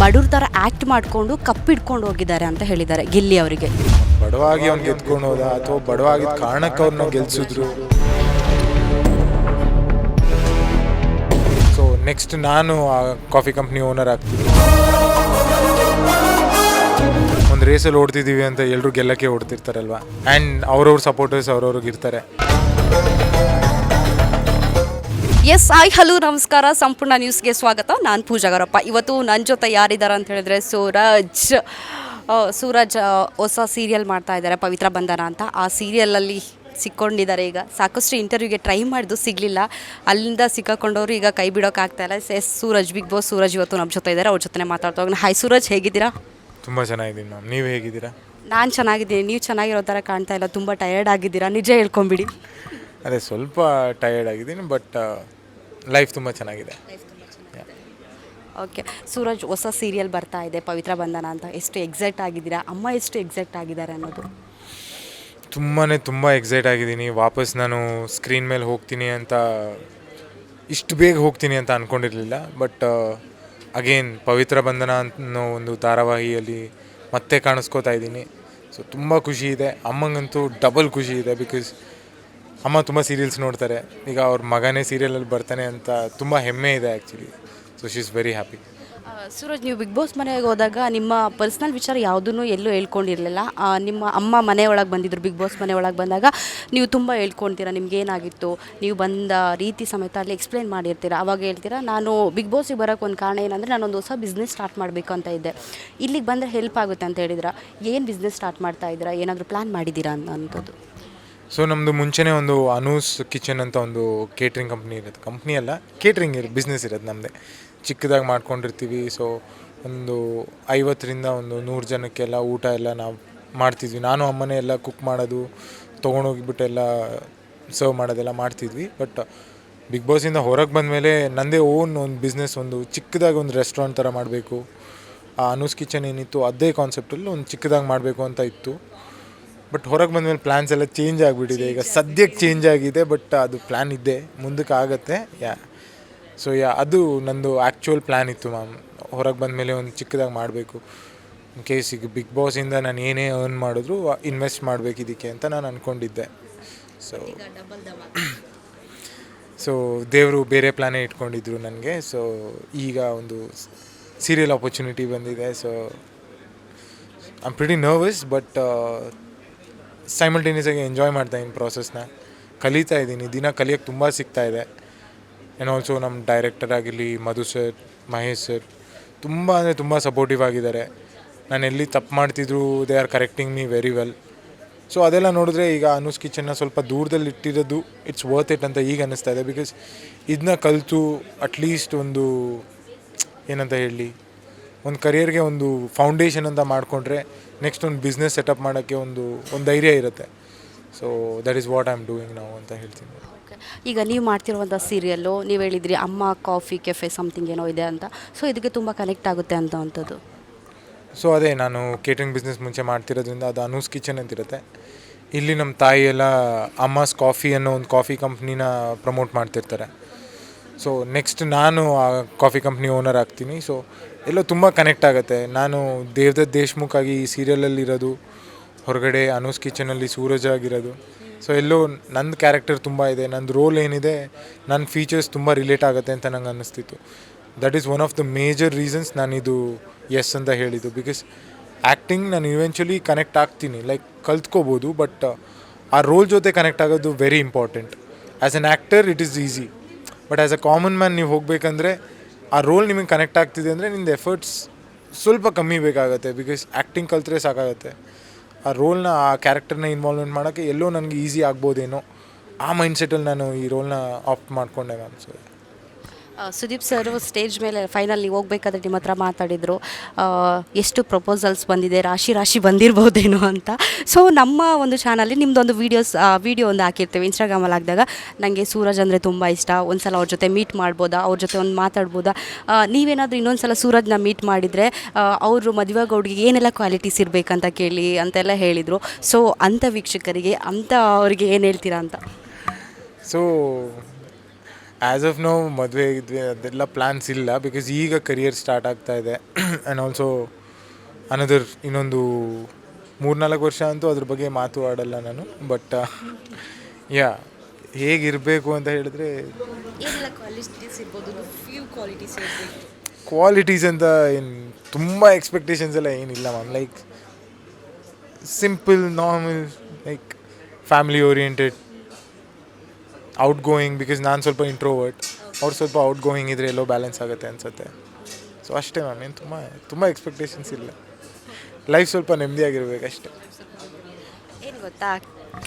ಬಡವ್ರ ಥರ ಆ್ಯಕ್ಟ್ ಮಾಡಿಕೊಂಡು ಕಪ್ಪಿಡ್ಕೊಂಡು ಹೋಗಿದ್ದಾರೆ ಅಂತ ಹೇಳಿದ್ದಾರೆ ಗಿಲ್ಲಿ ಅವರಿಗೆ. ಬಡವಾಗಿ ಅವ್ನು ಗೆದ್ಕೊಂಡು ಹೋದ ಅಥವಾ ಬಡವಾಗಿದ್ದ ಕಾರಣಕ್ಕೆ ಅವ್ರನ್ನ ಗೆಲ್ಸಿದ್ರು? ಸೊ ನೆಕ್ಸ್ಟ್ ನಾನು ಆ ಕಾಫಿ ಕಂಪ್ನಿ ಓನರ್ ಆಗ್ತೀನಿ. ಒಂದು ರೇಸಲ್ಲಿ ಓಡ್ತಿದ್ದೀವಿ ಅಂತ ಎಲ್ಲರೂ ಗೆಲ್ಲಕ್ಕೆ ಓಡ್ತಿರ್ತಾರಲ್ವ? ಆ್ಯಂಡ್ ಅವ್ರವ್ರ ಸಪೋರ್ಟರ್ಸ್ ಅವ್ರವ್ರಿಗೆ ಇರ್ತಾರೆ. ಎಸ್ ಆಯ್ ಹಲೋ ನಮಸ್ಕಾರ. ಸಂಪೂರ್ಣ ನ್ಯೂಸ್ಗೆ ಸ್ವಾಗತ. ನಾನು ಪೂಜಾಗರಪ್ಪ ಇವತ್ತು ನನ್ನ ಜೊತೆ ಯಾರಿದ್ದಾರೆ ಅಂತ ಹೇಳಿದ್ರೆ ಸೂರಜ್. ಸೂರಜ್ ಹೊಸ ಸೀರಿಯಲ್ ಮಾಡ್ತಾ ಇದ್ದಾರೆ ಪವಿತ್ರ ಬಂಧನ ಅಂತ. ಆ ಸೀರಿಯಲಲ್ಲಿ ಸಿಕ್ಕೊಂಡಿದ್ದಾರೆ ಈಗ. ಸಾಕಷ್ಟು ಇಂಟರ್ವ್ಯೂಗೆ ಟ್ರೈ ಮಾಡಿದ್ದು ಸಿಗಲಿಲ್ಲ. ಅಲ್ಲಿಂದ ಸಿಕ್ಕಾಕೊಂಡವರು ಈಗ ಕೈ ಬಿಡೋಕ್ಕಾಗ್ತಾ ಇಲ್ಲ. Yes Suraj Bigg Boss Suraj ಇವತ್ತು ನಮ್ಮ ಜೊತೆ ಇದ್ದಾರೆ ಅವ್ರ ಜೊತೆ ಮಾತಾಡ್ತಾ ಹೋಗೋಣ. ಹಾಯ್ ಸೂರಜ್ ಹೇಗಿದ್ದೀರಾ? ತುಂಬ ಚೆನ್ನಾಗಿದ್ದೀನಿ ಮ್ಯಾಮ್. ನೀವು ಹೇಗಿದ್ದೀರಾ? ನಾನು ಚೆನ್ನಾಗಿದ್ದೀನಿ. ನೀವು ಚೆನ್ನಾಗಿರೋ ಥರ ಕಾಣ್ತಾ ಇಲ್ಲ. ತುಂಬ ಟಯರ್ಡ್ ಆಗಿದ್ದೀರಾ? ನಿಜ ಹೇಳ್ಕೊಂಬಿಡಿ. ಅದೇ ಸ್ವಲ್ಪ ಟಯರ್ಡ್ ಆಗಿದ್ದೀನಿ ಬಟ್ ಲೈಫ್ ತುಂಬ ಚೆನ್ನಾಗಿದೆ. ಓಕೆ ಸೂರಜ್ ಹೊಸ ಸೀರಿಯಲ್ ಬರ್ತಾ ಇದೆ ಪವಿತ್ರ ಬಂಧನ ಅಂತ. ಎಷ್ಟು ಎಕ್ಸೈಟ್ ಆಗಿದ್ದೀರಾ? ಅಮ್ಮ ಎಷ್ಟು ಎಕ್ಸೈಟ್ ಆಗಿದ್ದಾರೆ ಅನ್ನೋದು. ತುಂಬಾ ತುಂಬ ಎಕ್ಸೈಟ್ ಆಗಿದ್ದೀನಿ. ವಾಪಸ್ ನಾನು ಸ್ಕ್ರೀನ್ ಮೇಲೆ ಹೋಗ್ತೀನಿ ಅಂತ ಇಷ್ಟು ಬೇಗ ಹೋಗ್ತೀನಿ ಅಂತ ಅಂದ್ಕೊಂಡಿರಲಿಲ್ಲ ಬಟ್ ಅಗೇನ್ ಪವಿತ್ರ ಬಂಧನ ಅನ್ನೋ ಒಂದು ಧಾರಾವಾಹಿಯಲ್ಲಿ ಮತ್ತೆ ಕಾಣಿಸ್ಕೋತಾ ಇದ್ದೀನಿ. ಸೊ ತುಂಬ ಖುಷಿ ಇದೆ. ಅಮ್ಮಂಗಂತೂ ಡಬಲ್ ಖುಷಿ ಇದೆ ಬಿಕಾಸ್ ಅಮ್ಮ ತುಂಬ ಸೀರಿಯಲ್ಸ್ ನೋಡ್ತಾರೆ. ಈಗ ಅವ್ರ ಮಗನೇ ಸೀರಿಯಲಲ್ಲಿ ಬರ್ತಾನೆ ಅಂತ ತುಂಬ ಹೆಮ್ಮೆ ಇದೆ actually so she is very happy Suraj, ನೀವು ಬಿಗ್ ಬಾಸ್ ಮನೆಗೆ ಹೋದಾಗ ನಿಮ್ಮ ಪರ್ಸ್ನಲ್ ವಿಚಾರ ಯಾವುದೂ ಎಲ್ಲೂ ಹೇಳ್ಕೊಂಡಿರಲಿಲ್ಲ. ನಿಮ್ಮ ಅಮ್ಮ ಮನೆ ಒಳಗೆ ಬಂದಿದ್ರು ಬಿಗ್ ಬಾಸ್ ಮನೆ ಒಳಗೆ ಬಂದಾಗ ನೀವು ತುಂಬ ಹೇಳ್ಕೊಳ್ತೀರಾ ನಿಮ್ಗೆ ಏನಾಗಿತ್ತು? ನೀವು ಬಂದ ರೀತಿ ಸಮೇತ ಅಲ್ಲಿ ಎಕ್ಸ್ಪ್ಲೈನ್ ಮಾಡಿರ್ತೀರಾ? ಅವಾಗ ಹೇಳ್ತೀರಾ, ನಾನು ಬಿಗ್ ಬಾಸಿಗೆ ಬರೋಕ್ಕೆ ಒಂದು ಕಾರಣ ಏನಂದರೆ ನಾನೊಂದು ಹೊಸ ಬಿಸ್ನೆಸ್ ಸ್ಟಾರ್ಟ್ ಮಾಡಬೇಕು ಅಂತ ಇದ್ದೆ. ಇಲ್ಲಿಗೆ ಬಂದರೆ ಹೆಲ್ಪ್ ಆಗುತ್ತೆ ಅಂತ ಹೇಳಿದ್ರ? ಏನು ಬಿಸ್ನೆಸ್ ಸ್ಟಾರ್ಟ್ ಮಾಡ್ತಾ ಇದ್ದೀರಾ? ಏನಾದರೂ ಪ್ಲ್ಯಾನ್ ಮಾಡಿದ್ದೀರಾ ಅಂತ ಅಂಥದ್ದು. ಸೊ ನಮ್ಮದು ಮುಂಚೆನೇ ಒಂದು ಅನೂಸ್ ಕಿಚನ್ ಅಂತ ಒಂದು ಕೇಟ್ರಿಂಗ್ ಕಂಪ್ನಿ ಇರೋದು ಕಂಪ್ನಿ ಅಲ್ಲ ಕೇಟ್ರಿಂಗ್ ಇರೋದು ಬಿಸ್ನೆಸ್ ಇರೋದು ನಮ್ಮದೇ ಚಿಕ್ಕದಾಗಿ ಮಾಡ್ಕೊಂಡಿರ್ತೀವಿ. ಸೊ ಒಂದು ಐವತ್ತರಿಂದ ಒಂದು ನೂರು ಜನಕ್ಕೆಲ್ಲ ಊಟ ಎಲ್ಲ ನಾವು ಮಾಡ್ತಿದ್ವಿ. ನಾನು, ಅಮ್ಮನೇ ಎಲ್ಲ ಕುಕ್ ಮಾಡೋದು, ತೊಗೊಂಡೋಗಿಬಿಟ್ಟು ಎಲ್ಲ ಸರ್ವ್ ಮಾಡೋದೆಲ್ಲ ಮಾಡ್ತಿದ್ವಿ. ಬಟ್ ಬಿಗ್ ಬಾಸಿಂದ ಹೊರಗೆ ಬಂದಮೇಲೆ ನನ್ನದೇ ಓನ್ ಒಂದು ಬಿಸ್ನೆಸ್ ಒಂದು ಚಿಕ್ಕದಾಗಿ ಒಂದು ರೆಸ್ಟೋರೆಂಟ್ ಥರ ಮಾಡಬೇಕು. ಆ ಅನೂಸ್ ಕಿಚನ್ ಏನಿತ್ತು ಅದೇ ಕಾನ್ಸೆಪ್ಟಲ್ಲಿ ಒಂದು ಚಿಕ್ಕದಾಗಿ ಮಾಡಬೇಕು ಅಂತ ಇತ್ತು. ಬಟ್ ಹೊರಗೆ ಬಂದಮೇಲೆ ಪ್ಲ್ಯಾನ್ಸ್ ಎಲ್ಲ ಚೇಂಜ್ ಆಗಿಬಿಟ್ಟಿದೆ. ಈಗ ಸದ್ಯಕ್ಕೆ ಚೇಂಜ್ ಆಗಿದೆ ಬಟ್ ಅದು ಪ್ಲ್ಯಾನ್ ಇದೆ. ಮುಂದಕ್ಕೆ ಆಗುತ್ತೆ ಯಾ ಸೊ ಯಾ ಅದು ನಂದು ಆ್ಯಕ್ಚುಯಲ್ ಪ್ಲ್ಯಾನ್ ಇತ್ತು ಮ್ಯಾಮ್ ಹೊರಗೆ ಬಂದಮೇಲೆ ಒಂದು ಚಿಕ್ಕದಾಗಿ ಮಾಡಬೇಕು. ಇನ್ ಕೇಸ್ ಈಗ ಬಿಗ್ ಬಾಸಿಂದ ನಾನು ಏನೇ ಅರ್ನ್ ಮಾಡಿದ್ರು ಇನ್ವೆಸ್ಟ್ ಮಾಡಬೇಕು ಇದಕ್ಕೆ ಅಂತ ನಾನು ಅಂದ್ಕೊಂಡಿದ್ದೆ ಸೊ ಸೊ ದೇವರು ಬೇರೆ ಪ್ಲ್ಯಾನೇ ಇಟ್ಕೊಂಡಿದ್ರು ನನಗೆ. ಸೊ ಈಗ ಒಂದು ಸೀರಿಯಲ್ ಆಪರ್ಚುನಿಟಿ ಬಂದಿದೆ. So I am pretty nervous but simultaneous ಆಗಿ ಎಂಜಾಯ್ ಮಾಡ್ತಾ ಇದ್ದೀನಿ ಪ್ರಾಸೆಸ್ನ ಕಲಿತಾ ಇದ್ದೀನಿ ದಿನ ಕಲಿಯೋಕ್ಕೆ ತುಂಬ ಸಿಗ್ತಾ ಇದೆ. ಆ್ಯಂಡ್ ಆಲ್ಸೋ ನಮ್ಮ ಡೈರೆಕ್ಟರ್ ಆಗಿರಲಿ, ಮಧು ಸರ್ ಮಹೇಶ್ ಸರ್ ತುಂಬ ಅಂದರೆ ತುಂಬ ಸಪೋರ್ಟಿವ್ ಆಗಿದ್ದಾರೆ. ನಾನು ಎಲ್ಲಿ ತಪ್ಪು ಮಾಡ್ತಿದ್ರು they are correcting me very well so ಅದೆಲ್ಲ ನೋಡಿದ್ರೆ ಈಗ ಅನೂಸ್ ಕಿಚನ್ನ ಸ್ವಲ್ಪ ದೂರದಲ್ಲಿ ಇಟ್ಟಿರೋದು ಇಟ್ಸ್ ವರ್ತ್ ಇಟ್ ಅಂತ ಈಗ ಅನ್ನಿಸ್ತಾ ಇದೆ. ಬಿಕಾಸ್ ಇದನ್ನ ಕಲಿತು ಅಟ್ಲೀಸ್ಟ್ ಒಂದು, ಏನಂತ ಹೇಳಿ ಒಂದು ಕರಿಯರ್ಗೆ ಒಂದು ಫೌಂಡೇಶನ್ ಅಂತ ಮಾಡಿಕೊಂಡ್ರೆ ನೆಕ್ಸ್ಟ್ ಒಂದು ಬಿಸ್ನೆಸ್ ಸೆಟಪ್ ಮಾಡೋಕ್ಕೆ ಒಂದು ಒಂದು ಧೈರ್ಯ ಇರುತ್ತೆ. So that is what I am doing ನಾವು ಅಂತ ಹೇಳ್ತೀನಿ. ಈಗ ನೀವು ಮಾಡ್ತಿರುವಂಥ ಸೀರಿಯಲ್ಲು ನೀವು ಹೇಳಿದ್ರಿ ಅಮ್ಮ ಕಾಫಿ ಕೆಫೆ ಸಮಥಿಂಗ್ ಏನೋ ಇದೆ ಅಂತ. ಸೊ ಇದಕ್ಕೆ ತುಂಬ ಕನೆಕ್ಟ್ ಆಗುತ್ತೆ ಅಂತ ಅಂಥದ್ದು ಸೊ ಅದೇ ನಾನು ಕೇಟ್ರಿಂಗ್ ಬಿಸ್ನೆಸ್ ಮುಂಚೆ ಮಾಡ್ತಿರೋದ್ರಿಂದ ಅದು ಅನೂಸ್ ಕಿಚನ್ ಅಂತಿರುತ್ತೆ. ಇಲ್ಲಿ ನಮ್ಮ ತಾಯಿ ಎಲ್ಲ ಅಮ್ಮಸ್ ಕಾಫಿ ಅನ್ನೋ ಒಂದು ಕಾಫಿ ಕಂಪ್ನಿನ ಪ್ರಮೋಟ್ ಮಾಡ್ತಿರ್ತಾರೆ. ಸೊ ನೆಕ್ಸ್ಟ್ ನಾನು ಆ ಕಾಫಿ ಕಂಪ್ನಿ ಓನರ್ ಆಗ್ತೀನಿ. ಸೊ ಎಲ್ಲೋ ತುಂಬ ಕನೆಕ್ಟ್ ಆಗುತ್ತೆ. ನಾನು ದೇವದತ್ ದೇಶ್ಮುಖ್ ಆಗಿ ಈ ಸೀರಿಯಲಲ್ಲಿರೋದು ಹೊರಗಡೆ ಅನೂಸ್ ಕಿಚನಲ್ಲಿ ಸೂರಜ್ ಆಗಿರೋದು. ಸೊ ಎಲ್ಲೋ ನಂದು ಕ್ಯಾರೆಕ್ಟರ್ ತುಂಬ ಇದೆ. ನಂದು ರೋಲ್ ಏನಿದೆ ನನ್ನ ಫೀಚರ್ಸ್ ತುಂಬ ರಿಲೇಟ್ ಆಗುತ್ತೆ ಅಂತ ನಂಗೆ ಅನ್ನಿಸ್ತಿತ್ತು. That is one of the major reasons ನಾನಿದು yes ಅಂತ ಹೇಳಿದ್ದು. ಬಿಕಾಸ್ ಆ್ಯಕ್ಟಿಂಗ್ ನಾನು ಇವೆಂಚುಲಿ ಕನೆಕ್ಟ್ ಆಗ್ತೀನಿ. ಲೈಕ್ ಕಲ್ತ್ಕೋಬೋದು ಬಟ್ ಆ ರೋಲ್ ಜೊತೆ ಕನೆಕ್ಟ್ ಆಗೋದು very important as an actor it is easy but as a common man ನೀವು ಹೋಗಬೇಕಂದ್ರೆ ಆ ರೋಲ್ ನಿಮಗೆ ಕನೆಕ್ಟ್ ಆಗ್ತಿದೆ ಅಂದರೆ ನಿಮ್ದು ಎಫರ್ಟ್ಸ್ ಸ್ವಲ್ಪ ಕಮ್ಮಿ ಬೇಕಾಗುತ್ತೆ ಬಿಕಾಸ್ ಆ್ಯಕ್ಟಿಂಗ್ ಕಲ್ತ್ರೆ ಸಾಕಾಗುತ್ತೆ. ಆ ರೋಲ್ನ ಆ ಕ್ಯಾರೆಕ್ಟರ್ನ ಇನ್ವಾಲ್ವ್ಮೆಂಟ್ ಮಾಡೋಕ್ಕೆ ಎಲ್ಲೋ ನನಗೆ ಈಸಿ ಆಗ್ಬೋದೇನೋ ಆ ಮೈಂಡ್ಸೆಟಲ್ಲಿ ನಾನು ಈ ರೋಲ್ನ ಆಪ್ಟ್ ಮಾಡಿಕೊಂಡೆ ma'am so Sudeep sir stage ಮೇಲೆ ಫೈನಲ್ ನೀವು ಹೋಗ್ಬೇಕಾದ್ರೆ ನಿಮ್ಮ ಹತ್ರ ಮಾತಾಡಿದರು. ಎಷ್ಟು ಪ್ರಪೋಸಲ್ಸ್ ಬಂದಿದೆ, ರಾಶಿ ರಾಶಿ ಬಂದಿರ್ಬೋದೇನೋ ಅಂತ. ಸೊ ನಮ್ಮ ಒಂದು ಚಾನಲ್ಲಿ ನಿಮ್ಮದೊಂದು ವೀಡಿಯೋಸ್ ವೀಡಿಯೋ ಒಂದು ಹಾಕಿರ್ತೇವೆ ಇನ್ಸ್ಟಾಗ್ರಾಮಲ್ಲಿ ಹಾಕಿದಾಗ. ನನಗೆ ಸೂರಜ್ ಅಂದರೆ ತುಂಬ ಇಷ್ಟ. ಒಂದು ಸಲ ಅವ್ರ ಜೊತೆ ಮೀಟ್ ಮಾಡ್ಬೋದಾ, ಅವ್ರ ಜೊತೆ ಒಂದು ಮಾತಾಡ್ಬೋದಾ? ನೀವೇನಾದರೂ ಇನ್ನೊಂದು ಸಲ ಸೂರಜ್ನ ಮೀಟ್ ಮಾಡಿದರೆ ಅವರು ಮದುವೆ ಗೌಡ್ಗೆ ಏನೆಲ್ಲ ಕ್ವಾಲಿಟೀಸ್ ಇರಬೇಕಂತ ಕೇಳಿ ಅಂತೆಲ್ಲ ಹೇಳಿದರು. ಸೊ ಅಂಥ ವೀಕ್ಷಕರಿಗೆ, ಅಂಥ ಅವರಿಗೆ ಏನು ಹೇಳ್ತೀರಾ ಅಂತ? ಸೊ ಆ್ಯಸ್ ಆಫ್ ನೋ ಮದುವೆ ಇದ್ವಿ ಅದೆಲ್ಲ ಪ್ಲ್ಯಾನ್ಸ್ ಇಲ್ಲ ಬಿಕಾಸ್ ಈಗ ಕರಿಯರ್ ಸ್ಟಾರ್ಟ್ ಆಗ್ತಾ ಇದೆ. ಆ್ಯಂಡ್ ಆಲ್ಸೋ ಅನದರ್ ಇನ್ನೊಂದು ಮೂರ್ನಾಲ್ಕು ವರ್ಷ ಅಂತೂ ಅದ್ರ ಬಗ್ಗೆ ಮಾತು ಆಡಲ್ಲ ನಾನು. ಬಟ್ ಯಾ ಹೇಗಿರಬೇಕು ಅಂತ ಹೇಳಿದ್ರೆ ಕ್ವಾಲಿಟೀಸ್ ಅಂತ ಏನು ತುಂಬ ಎಕ್ಸ್ಪೆಕ್ಟೇಷನ್ಸ್ ಎಲ್ಲ ಏನಿಲ್ಲ ma'am like simple normal like family oriented outgoing because ನಾನು ಸ್ವಲ್ಪ ಇಂಟ್ರೋವರ್ಟ್ ಅವ್ರು ಸ್ವಲ್ಪ ಔಟ್ ಗೋಯಿಂಗ್ ಇದ್ರೆ ಎಲ್ಲೋ ಬ್ಯಾಲೆನ್ಸ್ ಆಗುತ್ತೆ ಅನ್ಸುತ್ತೆ. ಸೊ ಅಷ್ಟೇ ಮ್ಯಾಮ್ ಏನು ತುಂಬ ತುಂಬ ಎಕ್ಸ್ಪೆಕ್ಟೇಷನ್ಸ್ ಇಲ್ಲ. ಲೈಫ್ ಸ್ವಲ್ಪ ನೆಮ್ಮದಿಯಾಗಿರ್ಬೇಕು ಅಷ್ಟೇ. ಏನು ಗೊತ್ತಾ?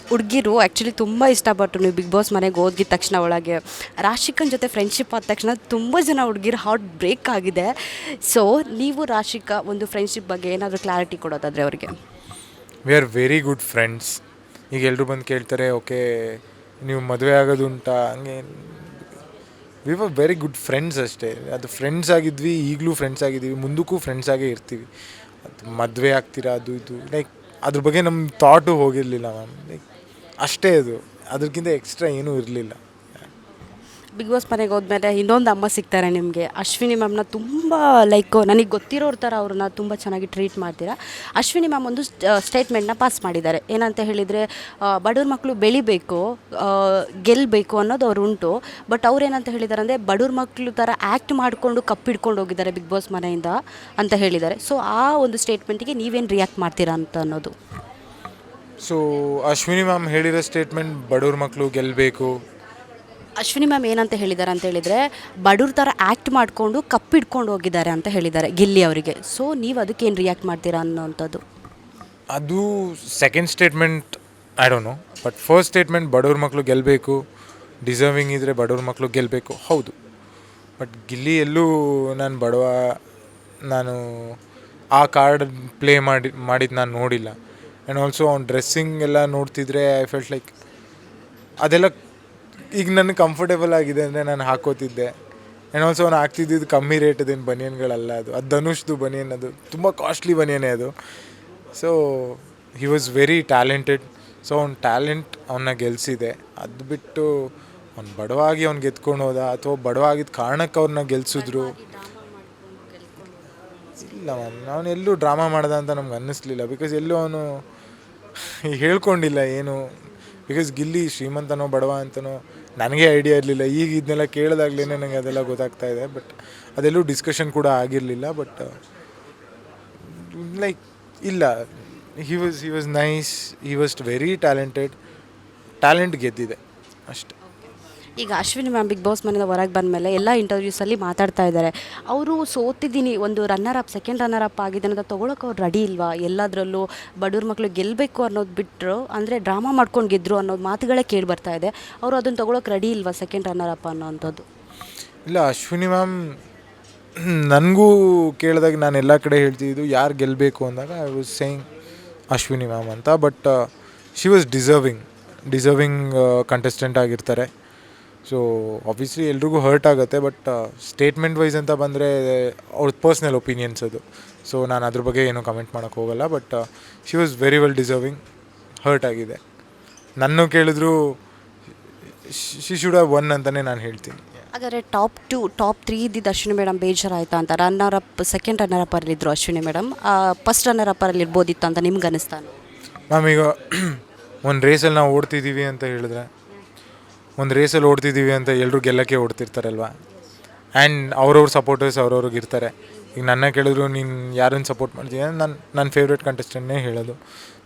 ಹುಡುಗಿರು ಆ್ಯಕ್ಚುಲಿ ತುಂಬ ಇಷ್ಟಪಟ್ಟರು ನೀವು ಬಿಗ್ ಬಾಸ್ ಮನೆಗೆ ಹೋಗಿದ ತಕ್ಷಣ ಒಳಗೆ. ರಾಶಿಕನ್ ಜೊತೆ ಫ್ರೆಂಡ್ಶಿಪ್ ಆದ ತಕ್ಷಣ ತುಂಬ ಜನ ಹುಡುಗಿರು ಹಾರ್ಟ್ ಬ್ರೇಕ್ ಆಗಿದೆ. ಸೊ ನೀವು ರಾಶಿಕಾ ಒಂದು ಫ್ರೆಂಡ್ಶಿಪ್ ಬಗ್ಗೆ ಏನಾದರೂ ಕ್ಲಾರಿಟಿ ಕೊಡೋದಾದರೆ ಅವರಿಗೆ. We are very good friends ಈಗ ಎಲ್ಲರೂ ಬಂದು ಕೇಳ್ತಾರೆ ಓಕೆ ನೀವು ಮದುವೆ ಆಗೋದುಂಟಾ ಹಂಗೆ. We were very good friends ಅಷ್ಟೇ. ಅದು ಫ್ರೆಂಡ್ಸ್ ಆಗಿದ್ವಿ, ಈಗಲೂ ಫ್ರೆಂಡ್ಸ್ ಆಗಿದ್ದೀವಿ, ಮುಂದಕ್ಕೂ ಫ್ರೆಂಡ್ಸ್ ಆಗೇ ಇರ್ತೀವಿ. ಅದು ಮದುವೆ ಆಗ್ತೀರಾ, ಅದು ಇದು. ಲೈಕ್ ಅದ್ರ ಬಗ್ಗೆ ನಮ್ಮ ಥಾಟು ಹೋಗಿರಲಿಲ್ಲ ಮ್ಯಾಮ್ ಲೈಕ್ ಅಷ್ಟೇ ಅದು. ಅದಕ್ಕಿಂತ ಎಕ್ಸ್ಟ್ರಾ ಏನೂ ಇರಲಿಲ್ಲ. ಬಿಗ್ ಬಾಸ್ ಮನೆಗೆ ಹೋದ್ಮೇಲೆ ಇನ್ನೊಂದು ಅಮ್ಮ ಸಿಗ್ತಾರೆ ನಿಮಗೆ. ಅಶ್ವಿನಿ ಮ್ಯಾಮ್ನ ತುಂಬ ಲೈಕ್ ನನಗೆ ಗೊತ್ತಿರೋರ ಥರ ಅವ್ರನ್ನ ತುಂಬ ಚೆನ್ನಾಗಿ ಟ್ರೀಟ್ ಮಾಡ್ತೀರಾ. ಅಶ್ವಿನಿ ಮ್ಯಾಮ್ ಒಂದು ಸ್ಟೇಟ್ಮೆಂಟ್ನ ಪಾಸ್ ಮಾಡಿದ್ದಾರೆ. ಏನಂತ ಹೇಳಿದರೆ ಬಡವ್ರ ಮಕ್ಕಳು ಬೆಳಿಬೇಕು ಗೆಲ್ಲಬೇಕು ಅನ್ನೋದು ಅವ್ರು ಉಂಟು. ಬಟ್ ಅವ್ರು ಏನಂತ ಹೇಳಿದ್ದಾರೆ ಅಂದರೆ ಬಡವ್ರ ಮಕ್ಕಳು ಥರ ಆ್ಯಕ್ಟ್ ಮಾಡಿಕೊಂಡು ಕಪ್ಪಿಡ್ಕೊಂಡು ಹೋಗಿದ್ದಾರೆ ಬಿಗ್ ಬಾಸ್ ಮನೆಯಿಂದ ಅಂತ ಹೇಳಿದ್ದಾರೆ. ಸೊ ಆ ಒಂದು ಸ್ಟೇಟ್ಮೆಂಟಿಗೆ ನೀವೇನು ರಿಯಾಕ್ಟ್ ಮಾಡ್ತೀರಾ ಅಂತ ಅನ್ನೋದು. ಸೊ ಅಶ್ವಿನಿ ಮ್ಯಾಮ್ ಹೇಳಿರೋ ಸ್ಟೇಟ್ಮೆಂಟ್ ಬಡವ್ರ ಮಕ್ಕಳು ಗೆಲ್ಲಬೇಕು ಅಶ್ವಿನಿ ಮ್ಯಾಮ್ ಏನಂತ ಹೇಳಿದ್ದಾರೆ ಅಂತ ಹೇಳಿದರೆ, ಬಡವ್ರ ಥರ ಆ್ಯಕ್ಟ್ ಮಾಡಿಕೊಂಡು ಕಪ್ಪಿಡ್ಕೊಂಡು ಹೋಗಿದ್ದಾರೆ ಅಂತ ಹೇಳಿದ್ದಾರೆ ಗಿಲ್ಲಿ ಅವರಿಗೆ. ಸೊ ನೀವು ಅದಕ್ಕೆ ಏನು ರಿಯಾಕ್ಟ್ ಮಾಡ್ತೀರಾ ಅನ್ನೋವಂಥದ್ದು ಅದು second statement I don't know but first statement ಬಡವ್ರ ಮಕ್ಕಳು ಗೆಲ್ಲಬೇಕು ಡಿಸರ್ವಿಂಗ್ ಇದ್ದರೆ ಬಡವ್ರ ಮಕ್ಕಳು ಗೆಲ್ಲಬೇಕು ಹೌದು. ಬಟ್ ಗಿಲ್ಲಿ ಎಲ್ಲೂ ನಾನು ಬಡವ, ನಾನು ಆ ಕಾರ್ಡ್ ಪ್ಲೇ ಮಾಡಿ ಮಾಡಿದ್ದು ನಾನು ನೋಡಿಲ್ಲ. ಆ್ಯಂಡ್ ಆಲ್ಸೋ ಅವ್ನ ಡ್ರೆಸ್ಸಿಂಗ್ ಎಲ್ಲ ನೋಡ್ತಿದ್ರೆ ಐ ಫೆಲ್ಟ್ ಲೈಕ್ ಅದೆಲ್ಲ ಈಗ ನನಗೆ ಕಂಫರ್ಟೇಬಲ್ ಆಗಿದೆ ಅಂದರೆ ನಾನು ಹಾಕೋತಿದ್ದೆ. ಆ್ಯಂಡ್ ಆಲ್ಸೋ ಅವ್ನು ಹಾಕ್ತಿದ್ದಿದ್ದು ಕಮ್ಮಿ ರೇಟದೇನು ಬನಿಯನ್ಗಳಲ್ಲ ಅದು. ಅದು ಧನುಷ್ದು ಬನಿಯನ್ ಅದು. ತುಂಬ ಕಾಸ್ಟ್ಲಿ ಬನಿಯನೇ ಅದು. So he was very talented so ಅವ್ನ ಟ್ಯಾಲೆಂಟ್ ಅವನ್ನ ಗೆಲ್ಸಿದೆ. ಅದು ಬಿಟ್ಟು ಅವ್ನು ಬಡವಾಗಿ ಅವ್ನು ಗೆದ್ಕೊಂಡು ಹೋದ ಅಥವಾ ಬಡವಾಗಿದ್ದ ಕಾರಣಕ್ಕೆ ಅವ್ರನ್ನ ಗೆಲ್ಸಿದ್ರು. ಇಲ್ಲ ಮ್ಯಾಮ್, ಅವನು ಎಲ್ಲೂ ಡ್ರಾಮಾ ಮಾಡ್ದ ಅಂತ ನಮ್ಗೆ ಅನ್ನಿಸ್ಲಿಲ್ಲ. ಬಿಕಾಸ್ ಎಲ್ಲೂ ಅವನು ಹೇಳ್ಕೊಂಡಿಲ್ಲ ಏನು. ಬಿಕಾಸ್ ಗಿಲ್ಲಿ ಶ್ರೀಮಂತನೋ, ಬಡವ ಅಂತನೋ ನನಗೆ ಐಡಿಯಾ ಇರಲಿಲ್ಲ. ಈಗ ಇದನ್ನೆಲ್ಲ ಕೇಳಿದಾಗ್ಲೇ ನನಗೆ ಅದೆಲ್ಲ ಗೊತ್ತಾಗ್ತಾ ಇದೆ ಬಟ್ ಅದೆಲ್ಲೂ ಡಿಸ್ಕಷನ್ ಕೂಡ ಆಗಿರಲಿಲ್ಲ ಬಟ್ ಲೈಕ್ ಇಲ್ಲ. He was he was nice he was very talented talent ಗೆದ್ದಿದೆ ಅಷ್ಟೆ. ಈಗ ಅಶ್ವಿನಿ ಮ್ಯಾಮ್ ಬಿಗ್ ಬಾಸ್ ಮನೆಯಿಂದ ಹೊರಗೆ ಬಂದಮೇಲೆ ಎಲ್ಲ ಇಂಟರ್ವ್ಯೂಸಲ್ಲಿ ಮಾತಾಡ್ತಾ ಇದ್ದಾರೆ. ಅವರು ಸೋತಿದ್ದೀನಿ, ಒಂದು runner up second runner up ಆಗಿದ್ದೀನಿ ಅಂತ ತೊಗೊಳಕ್ಕೆ ಅವ್ರು ರೆಡಿ ಇಲ್ವಾ? ಎಲ್ಲದರಲ್ಲೂ ಬಡವ್ರ ಮಕ್ಕಳು ಗೆಲ್ಲಬೇಕು ಅನ್ನೋದು ಬಿಟ್ಟರು ಅಂದರೆ ಡ್ರಾಮಾ ಮಾಡ್ಕೊಂಡು ಗೆದ್ರು ಅನ್ನೋದು ಮಾತುಗಳೇ ಕೇಳಿ ಬರ್ತಾ ಇದೆ. ಅವರು ಅದನ್ನು ತೊಗೊಳಕ್ಕೆ ರೆಡಿ ಇಲ್ವಾ ಸೆಕೆಂಡ್ ರನ್ನರ್ ಅಪ್ ಅನ್ನೋವಂಥದ್ದು ಇಲ್ಲ, ಅಶ್ವಿನಿ ಮ್ಯಾಮ್ ನನಗೂ ಕೇಳಿದಾಗ ನಾನು ಎಲ್ಲ ಕಡೆ ಹೇಳ್ತಿದ್ದು ಯಾರು ಗೆಲ್ಲಬೇಕು ಅಂದಾಗ I was saying Ashwini ma'am ಅಂತ but she was deserving deserving contestant ಆಗಿರ್ತಾರೆ. ಸೊ ಆಬ್ವಿಯಸ್ಲಿ ಎಲ್ರಿಗೂ ಹರ್ಟ್ ಆಗುತ್ತೆ ಬಟ್ ಸ್ಟೇಟ್ಮೆಂಟ್ ವೈಸ್ ಅಂತ ಬಂದರೆ ಅವ್ರದ್ದು ಪರ್ಸ್ನಲ್ ಒಪಿನಿಯನ್ಸ್ ಅದು. ಸೊ ನಾನು ಅದ್ರ ಬಗ್ಗೆ ಏನೂ ಕಮೆಂಟ್ ಮಾಡೋಕ್ಕೆ ಹೋಗಲ್ಲ but she was very well deserving hurt ಆಗಿದೆ. ನನ್ನ ಕೇಳಿದ್ರು ಶಿ ಶುಡ್ ಹ್ಯಾವ್ ಒನ್ ಅಂತಲೇ ನಾನು ಹೇಳ್ತೀನಿ. ಹಾಗಾದರೆ ಟಾಪ್ ಟು ಟಾಪ್ ತ್ರೀ ಇದ್ದಿದ್ದು ಅಶ್ವಿನಿ ಮೇಡಮ್ ಬೇಜಾರಾಯ್ತಾ ಅಂತ? Runner up second runner up ಅಲ್ಲಿದ್ದರು Ashwini madam first runner up ಅಲ್ಲಿ ಇರ್ಬೋದಿತ್ತು ಅಂತ ನಿಮ್ಗೆ ಅನಿಸ್ತಾನೆ ಮ್ಯಾಮ್ ಈಗ ಒಂದು ರೇಸಲ್ಲಿ ನಾವು ಓಡ್ತಿದ್ದೀವಿ ಅಂತ ಹೇಳಿದ್ರೆ ಒಂದು ರೇಸಲ್ಲಿ ಓಡ್ತಿದ್ದೀವಿ ಅಂತ ಎಲ್ಲರೂ ಗೆಲ್ಲಕ್ಕೆ ಓಡ್ತಿರ್ತಾರಲ್ವ? ಆ್ಯಂಡ್ ಅವ್ರವ್ರ ಸಪೋರ್ಟರ್ಸ್ ಅವ್ರವ್ರಿಗೆ ಇರ್ತಾರೆ. ಈಗ ನನ್ನ ಕೇಳಿದ್ರು, ನೀನು ಯಾರನ್ನು ಸಪೋರ್ಟ್ ಮಾಡ್ತೀಯ? ನನ್ನ ನನ್ನ ಫೇವ್ರೇಟ್ ಕಂಟೆಸ್ಟೆಂಟ್ನೇ ಹೇಳೋದು.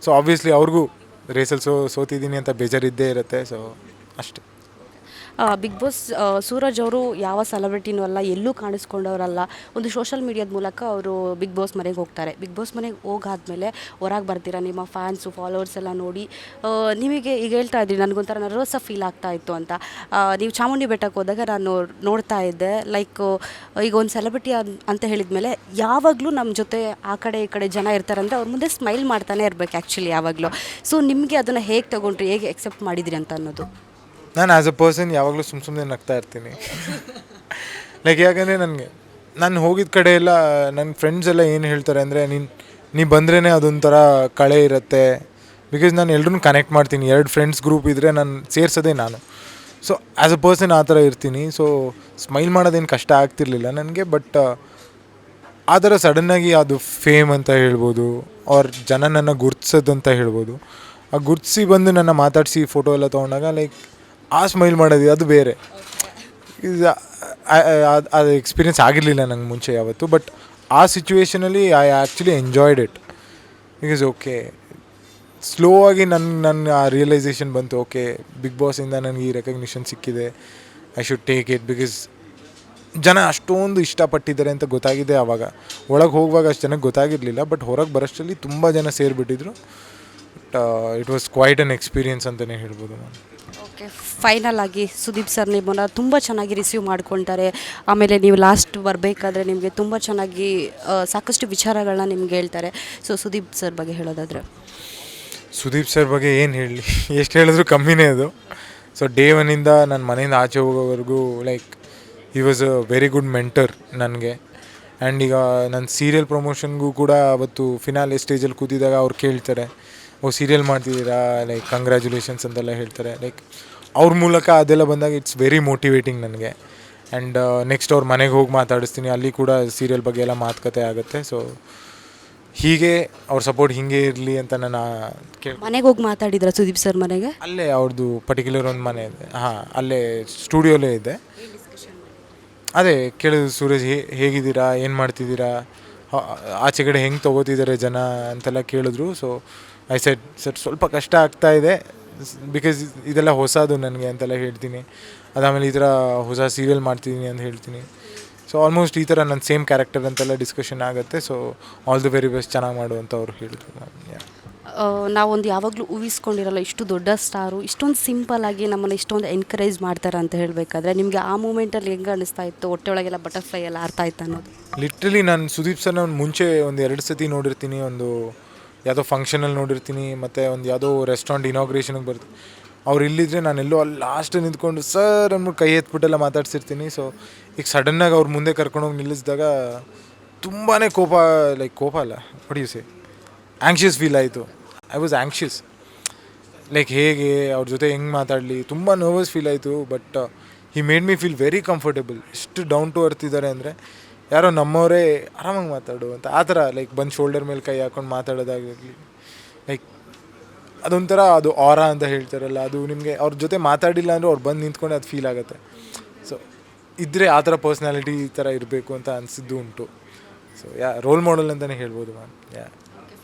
ಸೊ ಆಬ್ವಿಯಸ್ಲಿ ಅವ್ರಿಗೂ ರೇಸಲ್ಲಿ ಸೋ, ಸೋತಿದ್ದೀನಿ ಅಂತ ಬೇಜಾರಿದ್ದೇ ಇರುತ್ತೆ. ಸೊ ಅಷ್ಟೇ. ಬಿಗ್ ಬಾಸ್ ಸೂರಜ್ ಅವರು ಯಾವ ಸೆಲೆಬ್ರಿಟಿನೂ ಅಲ್ಲ, ಎಲ್ಲೂ ಕಾಣಿಸ್ಕೊಂಡವರಲ್ಲ. ಒಂದು ಸೋಷಲ್ ಮೀಡಿಯಾದ ಮೂಲಕ ಅವರು ಬಿಗ್ ಬಾಸ್ ಮನೆಗೆ ಹೋಗ್ತಾರೆ. ಬಿಗ್ ಬಾಸ್ ಮನೆಗೆ ಹೋಗಾದ್ಮೇಲೆ ಹೊರಗೆ ಬರ್ತೀರಾ? ನಿಮ್ಮ ಫ್ಯಾನ್ಸು ಫಾಲೋವರ್ಸ್ ಎಲ್ಲ ನೋಡಿ ನಿಮಗೆ ಈಗ ಹೇಳ್ತಾ ಇದ್ರಿ, ನನಗೊಂಥರ ನರ್ವಸ ಫೀಲ್ ಆಗ್ತಾ ಇತ್ತು ಅಂತ. ನೀವು ಚಾಮುಂಡಿ ಬೆಟ್ಟಕ್ಕೆ ಹೋದಾಗ ನಾನು ನೋಡ್ತಾ ಇದ್ದೆ. ಲೈಕ್ ಈಗ ಒಂದು ಸೆಲೆಬ್ರಿಟಿ ಅಂತ ಹೇಳಿದ್ಮೇಲೆ ಯಾವಾಗಲೂ ನಮ್ಮ ಜೊತೆ ಆ ಕಡೆ ಈ ಕಡೆ ಜನ ಇರ್ತಾರೆ ಅಂದರೆ ಅವ್ರ ಮುಂದೆ ಸ್ಮೈಲ್ ಮಾಡ್ತಾನೆ ಇರಬೇಕು ಆ್ಯಕ್ಚುಲಿ ಯಾವಾಗಲೂ. ಸೊ ನಿಮಗೆ ಅದನ್ನು ಹೇಗೆ ತೊಗೊಂಡ್ರಿ, ಹೇಗೆ ಎಕ್ಸೆಪ್ಟ್ ಮಾಡಿದ್ರಿ ಅಂತ ಅನ್ನೋದು? ನಾನು ಆ್ಯಸ್ ಅ ಪರ್ಸನ್ ಯಾವಾಗಲೂ ಸುಮ್ಮ ಸುಮ್ಮನೆ ನಗ್ತಾ ಇರ್ತೀನಿ. ಲೈಕ್ ಯಾಕಂದರೆ ನನಗೆ, ನಾನು ಹೋಗಿದ ಕಡೆ ಎಲ್ಲ ನನ್ನ ಫ್ರೆಂಡ್ಸ್ ಎಲ್ಲ ಏನು ಹೇಳ್ತಾರೆ ಅಂದರೆ, ನೀನು, ನೀ ಬಂದ್ರೇ ಅದೊಂಥರ ಕಳೆ ಇರುತ್ತೆ. ಬಿಕಾಸ್ ನಾನು ಎಲ್ರೂ ಕನೆಕ್ಟ್ ಮಾಡ್ತೀನಿ. ಎರಡು ಫ್ರೆಂಡ್ಸ್ ಗ್ರೂಪ್ ಇದ್ದರೆ ನಾನು ಸೇರ್ಸೋದೇ ನಾನು. ಸೊ ಆ್ಯಸ್ ಅ ಪರ್ಸನ್ ಆ ಥರ ಇರ್ತೀನಿ. ಸೊ ಸ್ಮೈಲ್ ಮಾಡೋದೇನು ಕಷ್ಟ ಆಗ್ತಿರ್ಲಿಲ್ಲ ನನಗೆ ಬಟ್ ಆ ಥರ ಸಡನ್ನಾಗಿ ಅದು ಫೇಮ್ ಅಂತ ಹೇಳ್ಬೋದು ಅವ್ರ ಜನ ನನ್ನ ಗುರ್ತಿಸೋದು ಅಂತ ಹೇಳ್ಬೋದು. ಆ ಗುರ್ತಿಸಿ ಬಂದು ನನ್ನ ಮಾತಾಡಿಸಿ ಫೋಟೋ ಎಲ್ಲ ತೊಗೊಂಡಾಗ ಲೈಕ್ ಆ ಸ್ಮೈಲ್ ಮಾಡೋದು, ಅದು ಬೇರೆ. ಇದು ಅದು ಎಕ್ಸ್ಪೀರಿಯನ್ಸ್ ಆಗಿರಲಿಲ್ಲ ನಂಗೆ ಮುಂಚೆ ಯಾವತ್ತು ಬಟ್ ಆ ಸಿಚುವೇಷನಲ್ಲಿ I actually enjoyed it because okay slow ಆಗಿ ನನ್ನ ನನ್ನ ಆ ರಿಯಲೈಸೇಷನ್ ಬಂತು ಓಕೆ ಬಿಗ್ ಬಾಸಿಂದ ನನಗೆ ಈ ರೆಕಗ್ನಿಷನ್ ಸಿಕ್ಕಿದೆ I should take it because ಜನ ಅಷ್ಟೊಂದು ಇಷ್ಟಪಟ್ಟಿದ್ದಾರೆ ಅಂತ ಗೊತ್ತಾಗಿದೆ ಆವಾಗ ಒಳಗೆ ಹೋಗುವಾಗ ಅಷ್ಟು ಜನಕ್ಕೆ ಗೊತ್ತಾಗಿರಲಿಲ್ಲ ಬಟ್ ಹೊರಗೆ ಬರೋಷ್ಟರಲ್ಲಿ ತುಂಬ ಜನ ಸೇರಿಬಿಟ್ಟಿದ್ರು. But it was quite an experience ಅಂತಲೇ ಹೇಳ್ಬೋದು ನಾನು. ಓಕೆ ಫೈನಲ್ ಆಗಿ ಸುದೀಪ್ ಸರ್ ನಿಮ್ಮನ್ನು ತುಂಬ ಚೆನ್ನಾಗಿ ರಿಸೀವ್ ಮಾಡ್ಕೊತಾರೆ. ಆಮೇಲೆ ನೀವು ಲಾಸ್ಟ್ ಬರಬೇಕಾದ್ರೆ ನಿಮಗೆ ತುಂಬ ಚೆನ್ನಾಗಿ ಸಾಕಷ್ಟು ವಿಚಾರಗಳನ್ನ ನಿಮ್ಗೆ ಹೇಳ್ತಾರೆ. ಸೊ ಸುದೀಪ್ ಸರ್ ಬಗ್ಗೆ ಹೇಳೋದಾದರೆ. ಸುದೀಪ್ ಸರ್ ಬಗ್ಗೆ ಏನು ಹೇಳಲಿ ಎಷ್ಟು ಹೇಳಿದ್ರು ಕಮ್ಮಿನೇ ಅದು. ಸೊ ಡೇ ಒನ್ನಿಂದ ನನ್ನ ಮನೆಯಿಂದ ಆಚೆ ಹೋಗೋವರೆಗೂ like he was a very good mentor ನನಗೆ. ಆ್ಯಂಡ್ ಈಗ ನನ್ನ ಸೀರಿಯಲ್ ಪ್ರಮೋಷನ್ಗೂ ಕೂಡ ಅವತ್ತು ಫಿನಾಲೆ ಸ್ಟೇಜಲ್ಲಿ ಕೂತಿದ್ದಾಗ ಅವ್ರು ಕೇಳ್ತಾರೆ. ಓ ಸೀರಿಯಲ್ ಮಾಡ್ತಿದ್ದೀರಾ? ಲೈಕ್ ಕಂಗ್ರ್ಯಾಚುಲೇಷನ್ಸ್ ಅಂತೆಲ್ಲ ಹೇಳ್ತಾರೆ. ಲೈಕ್ ಅವ್ರ ಮೂಲಕ ಅದೆಲ್ಲ ಬಂದಾಗ ಇಟ್ಸ್ ವೆರಿ ಮೋಟಿವೇಟಿಂಗ್ ನನಗೆ. ಆ್ಯಂಡ್ ನೆಕ್ಸ್ಟ್ ಅವ್ರ ಮನೆಗೆ ಹೋಗಿ ಮಾತಾಡಿಸ್ತೀನಿ. ಅಲ್ಲಿ ಕೂಡ ಸೀರಿಯಲ್ ಬಗ್ಗೆ ಎಲ್ಲ ಮಾತುಕತೆ ಆಗುತ್ತೆ. ಸೊ ಹೀಗೆ ಅವ್ರ ಸಪೋರ್ಟ್ ಹೀಗೆ ಇರಲಿ ಅಂತ ನಾನು ಕೇಳಿ ಮನೆಗೆ ಹೋಗಿ ಮಾತಾಡಿದ್ರ ಸುದೀಪ್ ಸರ್ ಮನೆಗೆ? ಅಲ್ಲೇ ಅವ್ರದ್ದು ಪರ್ಟಿಕ್ಯುಲರ್ ಒಂದು ಮನೆ ಇದೆ. ಹಾಂ ಅಲ್ಲೇ ಸ್ಟುಡಿಯೋಲೇ ಇದೆ. ಅದೇ ಕೇಳಿದ್ರು ಸೂರಜ್ ಹೇ ಹೇಗಿದ್ದೀರಾ? ಏನು ಮಾಡ್ತಿದ್ದೀರಾ? ಆಚೆ ಕಡೆ ಹೆಂಗೆ ತೊಗೋತಿದ್ದಾರೆ ಜನ ಅಂತೆಲ್ಲ ಕೇಳಿದ್ರು. ಸೊ ಐ ಸೆಟ್ ಸರ್ ಸ್ವಲ್ಪ ಕಷ್ಟ ಆಗ್ತಾ ಇದೆ. ಬಿಕಾಸ್ ಇದೆಲ್ಲ ಹೊಸದು ನನಗೆ ಅಂತೆಲ್ಲ ಹೇಳ್ತೀನಿ. ಅದಾದಮೇಲೆ ಈ ಥರ ಹೊಸ ಸೀರಿಯಲ್ ಮಾಡ್ತಿದ್ದೀನಿ ಅಂತ ಹೇಳ್ತೀನಿ. ಸೊ ಆಲ್ಮೋಸ್ಟ್ ಈ ಥರ ನನ್ನ ಸೇಮ್ ಕ್ಯಾರೆಕ್ಟರ್ ಅಂತೆಲ್ಲ ಡಿಸ್ಕಷನ್ ಆಗುತ್ತೆ. So all the very best ಚೆನ್ನಾಗಿ ಮಾಡು ಅಂತ ಅವ್ರು ಹೇಳಿದ್ರು. ನಾವೊಂದು ಯಾವಾಗಲೂ ಊಹಿಸ್ಕೊಂಡಿರಲ್ಲ ಇಷ್ಟು ದೊಡ್ಡ ಸ್ಟಾರು ಇಷ್ಟೊಂದು ಸಿಂಪಲ್ ಆಗಿ ನಮ್ಮನ್ನು ಇಷ್ಟೊಂದು ಎನ್ಕರೇಜ್ ಮಾಡ್ತಾರೆ ಅಂತ ಹೇಳಬೇಕಾದ್ರೆ ನಿಮಗೆ ಆ ಮೂಮೆಂಟಲ್ಲಿ ಹೆಂಗೆ ಅನಿಸ್ತಾ ಇತ್ತು? ಹೊಟ್ಟೆ ಒಳಗೆಲ್ಲ ಬಟರ್ಫ್ಲೈ ಎಲ್ಲ ಆಡ್ತಾ ಇತ್ತು ಅನ್ನೋದು. ಲಿಟ್ರಲಿ ನಾನು ಸುದೀಪ್ ಸರ್ನ ಒಂದು ಮುಂಚೆ ಒಂದು ಎರಡು ಸತಿ ನೋಡಿರ್ತೀನಿ ಒಂದು ಯಾವುದೋ ಫಂಕ್ಷನಲ್ಲಿ ನೋಡಿರ್ತೀನಿ, ಮತ್ತು ಒಂದು ಯಾವುದೋ ರೆಸ್ಟೋರೆಂಟ್ ಇನಾಗ್ರೇಷನ್ಗೆ ಬರ್ತೀನಿ ಅವ್ರು ಇಲ್ಲಿದ್ರೆ ನಾನು ಎಲ್ಲೋ ಅಲ್ಲಿ ಲಾಸ್ಟ್ ನಿಂತ್ಕೊಂಡು, ಸರ್ ಅಂದ್ಬಿಟ್ಟು ಕೈ ಎತ್ಬಿಟ್ಟೆಲ್ಲ ಮಾತಾಡ್ಸಿರ್ತೀನಿ. ಸೊ ಈಗ ಸಡನ್ನಾಗಿ ಅವ್ರ ಮುಂದೆ ಕರ್ಕೊಂಡೋಗಿ ನಿಲ್ಲಿಸಿದಾಗ ತುಂಬಾ ಕೋಪ ಲೈಕ್ ಕೋಪ ಅಲ್ಲ ಹೊಡಿಯುಸೆ ಆ್ಯಂಕ್ಷಿಯಸ್ ಫೀಲ್ ಆಯಿತು. ಐ ವಾಸ್ ಆ್ಯಂಕ್ಷಿಯಸ್ ಲೈಕ್ ಹೇಗೆ, ಅವ್ರ ಜೊತೆ ಹೆಂಗೆ ಮಾತಾಡಲಿ, ತುಂಬ ನರ್ವಸ್ ಫೀಲ್ ಆಯಿತು but he made me feel very comfortable ಎಷ್ಟು ಡೌನ್ ಟು ಅರ್ತಿದ್ದಾರೆ ಅಂದರೆ ಯಾರೋ ನಮ್ಮವರೇ ಆರಾಮಾಗಿ ಮಾತಾಡು ಅಂತ. ಆ ಥರ ಲೈಕ್ ಬಂದು ಶೋಲ್ಡರ್ ಮೇಲೆ ಕೈ ಹಾಕೊಂಡು ಮಾತಾಡೋದಾಗಲಿ ಲೈಕ್ ಅದೊಂಥರ ಅದು ಆರ ಅಂತ ಹೇಳ್ತಾರಲ್ಲ, ಅದು ನಿಮಗೆ ಅವ್ರ ಜೊತೆ ಮಾತಾಡಿಲ್ಲ ಅಂದರೆ ಅವ್ರು ಬಂದು ನಿಂತ್ಕೊಂಡು ಅದು ಫೀಲ್ ಆಗುತ್ತೆ. ಸೊ ಇದ್ದರೆ ಆ ಥರ ಪರ್ಸ್ನಾಲಿಟಿ ಈ ಥರ ಇರಬೇಕು ಅಂತ ಅನಿಸಿದ್ದು ಉಂಟು. ಸೊ ಯಾ ರೋಲ್ ಮಾಡೆಲ್ ಅಂತಲೇ ಹೇಳ್ಬೋದು ಮ್ಯಾಮ್ ಯಾ.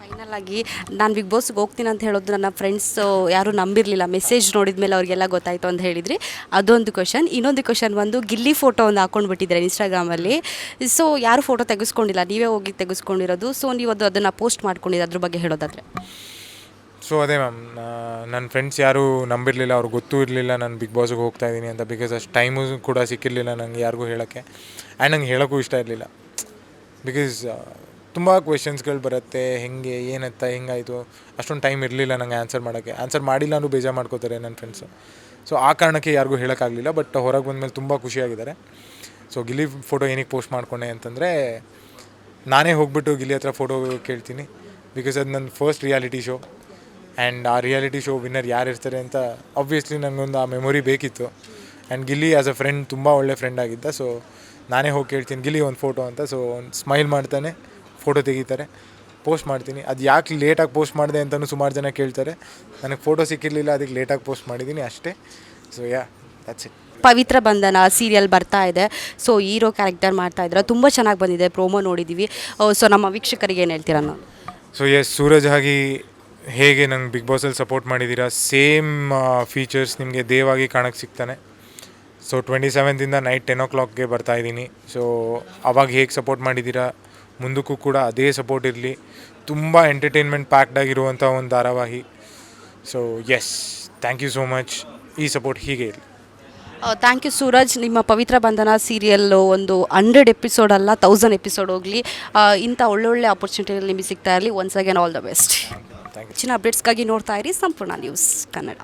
ಫೈನಲ್ ಆಗಿ ನಾನು ಬಿಗ್ ಬಾಸ್ಗೆ ಹೋಗ್ತೀನಿ ಅಂತ ಹೇಳೋದು ನನ್ನ ಫ್ರೆಂಡ್ಸ್ ಯಾರು ನಂಬಿರಲಿಲ್ಲ. ಮೆಸೇಜ್ ನೋಡಿದ ಮೇಲೆ ಅವ್ರಿಗೆಲ್ಲ ಗೊತ್ತಾಯಿತು ಅಂತ ಹೇಳಿದ್ರಿ. ಅದೊಂದು ಕ್ವಶನ್ ಇನ್ನೊಂದು ಕ್ವಶನ್ ಬಂದು ಗಿಲ್ಲಿ ಫೋಟೋ ಒಂದು ಹಾಕೊಂಡು ಬಿಟ್ಟಿದ್ದಾರೆ ಇನ್ಸ್ಟಾಗ್ರಾಮಲ್ಲಿ ಸೊ ಯಾರು ಫೋಟೋ ತೆಗೆಸ್ಕೊಂಡಿಲ್ಲ? ನೀವೇ ಹೋಗಿ ತೆಗೆಸ್ಕೊಂಡಿರೋದು. ಸೊ ನೀವು ಅದು ಅದನ್ನು ಪೋಸ್ಟ್ ಮಾಡ್ಕೊಂಡಿದ್ದು ಅದ್ರ ಬಗ್ಗೆ ಹೇಳೋದಾದರೆ. ಸೊ ಅದೇ ಮ್ಯಾಮ್ ನನ್ನ ಫ್ರೆಂಡ್ಸ್ ಯಾರೂ ನಂಬಿರಲಿಲ್ಲ ಅವ್ರಿಗೆ ಗೊತ್ತೂ ಇರಲಿಲ್ಲ ನಾನು ಬಿಗ್ ಬಾಸ್ಗೆ ಹೋಗ್ತಾ ಇದ್ದೀನಿ ಅಂತ ಬಿಕಾಸ್ ಅಷ್ಟು ಟೈಮು ಕೂಡ ಸಿಕ್ಕಿರಲಿಲ್ಲ ನನಗೆ ಯಾರಿಗೂ ಹೇಳೋಕ್ಕೆ. ಆ್ಯಂಡ್ ನಂಗೆ ಹೇಳೋಕ್ಕೂ ಇಷ್ಟ ಇರಲಿಲ್ಲ. ಬಿಕಾಸ್ ತುಂಬ ಕ್ವೆಶನ್ಸ್ಗಳು ಬರುತ್ತೆ, ಹೆಂಗೆ ಏನತ್ತ ಹೆಂಗಾಯಿತು, ಅಷ್ಟೊಂದು ಟೈಮ್ ಇರಲಿಲ್ಲ ನಂಗೆ ಆನ್ಸರ್ ಮಾಡೋಕ್ಕೆ. ಆನ್ಸರ್ ಮಾಡಿಲ್ಲ ಅನ್ನೂ ಬೇಜಾರು ಮಾಡ್ಕೋತಾರೆ ನನ್ನ ಫ್ರೆಂಡ್ಸು ಸೊ ಆ ಕಾರಣಕ್ಕೆ ಯಾರಿಗೂ ಹೇಳೋಕ್ಕಾಗಲಿಲ್ಲ ಬಟ್ ಹೊರಗೆ ಬಂದಮೇಲೆ ತುಂಬ ಖುಷಿಯಾಗಿದ್ದಾರೆ. ಸೊ ಗಿಲಿ ಫೋಟೋ ಏನಕ್ಕೆ ಪೋಸ್ಟ್ ಮಾಡ್ಕೊಂಡೆ ಅಂತಂದರೆ, ನಾನೇ ಹೋಗ್ಬಿಟ್ಟು ಗಿಲಿ ಹತ್ರ ಫೋಟೋ ಕೇಳ್ತೀನಿ ಬಿಕಾಸ್ ಅದು ನನ್ನ ಫಸ್ಟ್ ರಿಯಾಲಿಟಿ ಶೋ ಆ್ಯಂಡ್ ಆ ರಿಯಾಲಿಟಿ ಶೋ ವಿನ್ನರ್ ಯಾರು ಇರ್ತಾರೆ ಅಂತ ಆಬ್ವಿಯಸ್ಲಿ ನನಗೊಂದು ಆ ಮೆಮೊರಿ ಬೇಕಿತ್ತು. And Gilli as a friend ತುಂಬ ಒಳ್ಳೆ ಫ್ರೆಂಡ್ ಆಗಿದ್ದ ಸೊ ನಾನೇ ಹೋಗಿ ಕೇಳ್ತೀನಿ ಗಿಲ್ಲಿ ಒಂದು ಫೋಟೋ ಅಂತ ಸೊ ಒಂದು ಸ್ಮೈಲ್ ಮಾಡ್ತಾನೆ. ಫೋಟೋ ತೆಗಿತಾರೆ. ಪೋಸ್ಟ್ ಮಾಡ್ತೀನಿ. ಅದು ಯಾಕೆ ಲೇಟಾಗಿ ಪೋಸ್ಟ್ ಮಾಡಿದೆ ಅಂತಲೂ ಸುಮಾರು ಜನ ಕೇಳ್ತಾರೆ. ನನಗೆ ಫೋಟೋ ಸಿಕ್ಕಿರಲಿಲ್ಲ ಅದಕ್ಕೆ ಲೇಟಾಗಿ ಪೋಸ್ಟ್ ಮಾಡಿದ್ದೀನಿ ಅಷ್ಟೇ. So yeah that's it Pavitra Bandhana serial ಬರ್ತಾ ಇದೆ. ಸೊ ಹೀರೋ ಕ್ಯಾರೆಕ್ಟರ್ ಮಾಡ್ತಾ ಇದ್ದಾರೆ ತುಂಬ ಚೆನ್ನಾಗಿ ಬಂದಿದೆ. ಪ್ರೋಮೋ ನೋಡಿದ್ದೀವಿ ಸೊ ನಮ್ಮ ವೀಕ್ಷಕರಿಗೆ ಏನು ಹೇಳ್ತೀರಾ ನಾವು ಸೊ ಎಸ್ ಸೂರಜ್ ಆಗಿ ಹೇಗೆ ನಂಗೆ ಬಿಗ್ ಬಾಸಲ್ಲಿ ಸಪೋರ್ಟ್ ಮಾಡಿದ್ದೀರಾ ಸೇಮ್ ಫೀಚರ್ಸ್ ನಿಮಗೆ ದೇವಾಗಿ ಕಾಣಕ್ಕೆ ಸಿಗ್ತಾನೆ. ಸೊ ಟ್ವೆಂಟಿ ಸೆವೆಂತಿಂದ ನೈಟ್ ಟೆನ್ ಓ ಕ್ಲಾಕ್ಗೆ ಬರ್ತಾ ಇದ್ದೀನಿ ಸೊ ಅವಾಗ ಹೇಗೆ ಸಪೋರ್ಟ್ ಮಾಡಿದ್ದೀರಾ ಮುಂದಕ್ಕೂ ಕೂಡ ಅದೇ ಸಪೋರ್ಟ್ ಇರಲಿ. ತುಂಬ ಎಂಟರ್ಟೈನ್ಮೆಂಟ್ ಪ್ಯಾಕ್ಡ್ ಆಗಿರುವಂಥ ಒಂದು ಧಾರಾವಾಹಿ. So yes thank you so much ಈ ಸಪೋರ್ಟ್ ಹೀಗೆ ಇರಲಿ. ಥ್ಯಾಂಕ್ ಯು ಸೂರಜ್ ನಿಮ್ಮ ಪವಿತ್ರ ಬಂಧನ ಸೀರಿಯಲ್ಲು ಒಂದು ಹಂಡ್ರೆಡ್ ಎಪಿಸೋಡ್ ಅಲ್ಲ ತೌಸಂಡ್ ಎಪಿಸೋಡ್ ಹೋಗಲಿ. ಇಂಥ ಒಳ್ಳೊಳ್ಳೆ ಆಪರ್ಚುನಿಟಿ ನಿಮಗೆ ಸಿಗ್ತಾ ಇರಲಿ. Once again all the best ಹೆಚ್ಚಿನ ಅಪ್ಡೇಟ್ಸ್ಗಾಗಿ ನೋಡ್ತಾ ಇರಿ. ಸಂಪೂರ್ಣ ನ್ಯೂಸ್ ಕನ್ನಡ.